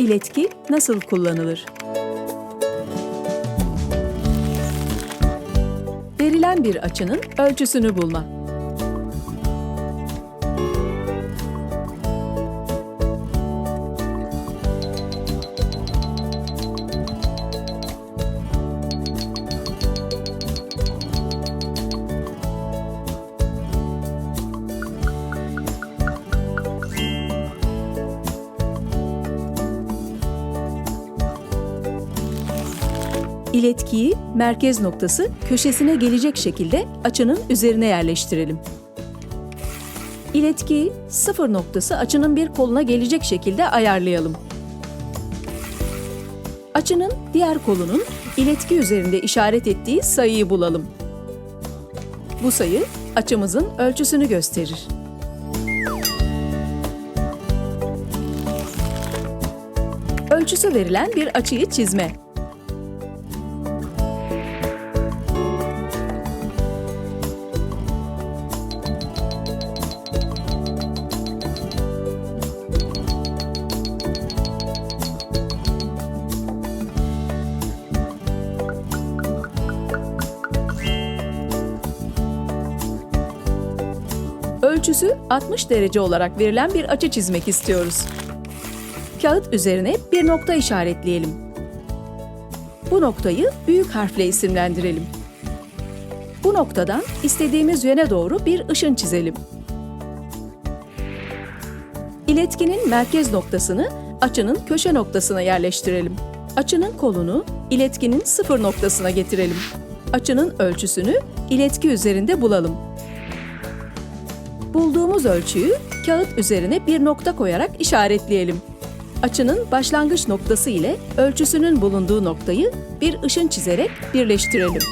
İletki nasıl kullanılır? Verilen bir açının ölçüsünü bulma. İletkiyi merkez noktası köşesine gelecek şekilde açının üzerine yerleştirelim. İletkiyi sıfır noktası açının bir koluna gelecek şekilde ayarlayalım. Açının diğer kolunun iletki üzerinde işaret ettiği sayıyı bulalım. Bu sayı açımızın ölçüsünü gösterir. Ölçüsü verilen bir açıyı çizme. Ölçüsü 60 derece olarak verilen bir açı çizmek istiyoruz. Kağıt üzerine bir nokta işaretleyelim. Bu noktayı büyük harfle isimlendirelim. Bu noktadan istediğimiz yöne doğru bir ışın çizelim. İletkinin merkez noktasını açının köşe noktasına yerleştirelim. Açının kolunu iletkinin sıfır noktasına getirelim. Açının ölçüsünü iletki üzerinde bulalım. Bulduğumuz ölçüyü kağıt üzerine bir nokta koyarak işaretleyelim. Açının başlangıç noktası ile ölçüsünün bulunduğu noktayı bir ışın çizerek birleştirelim.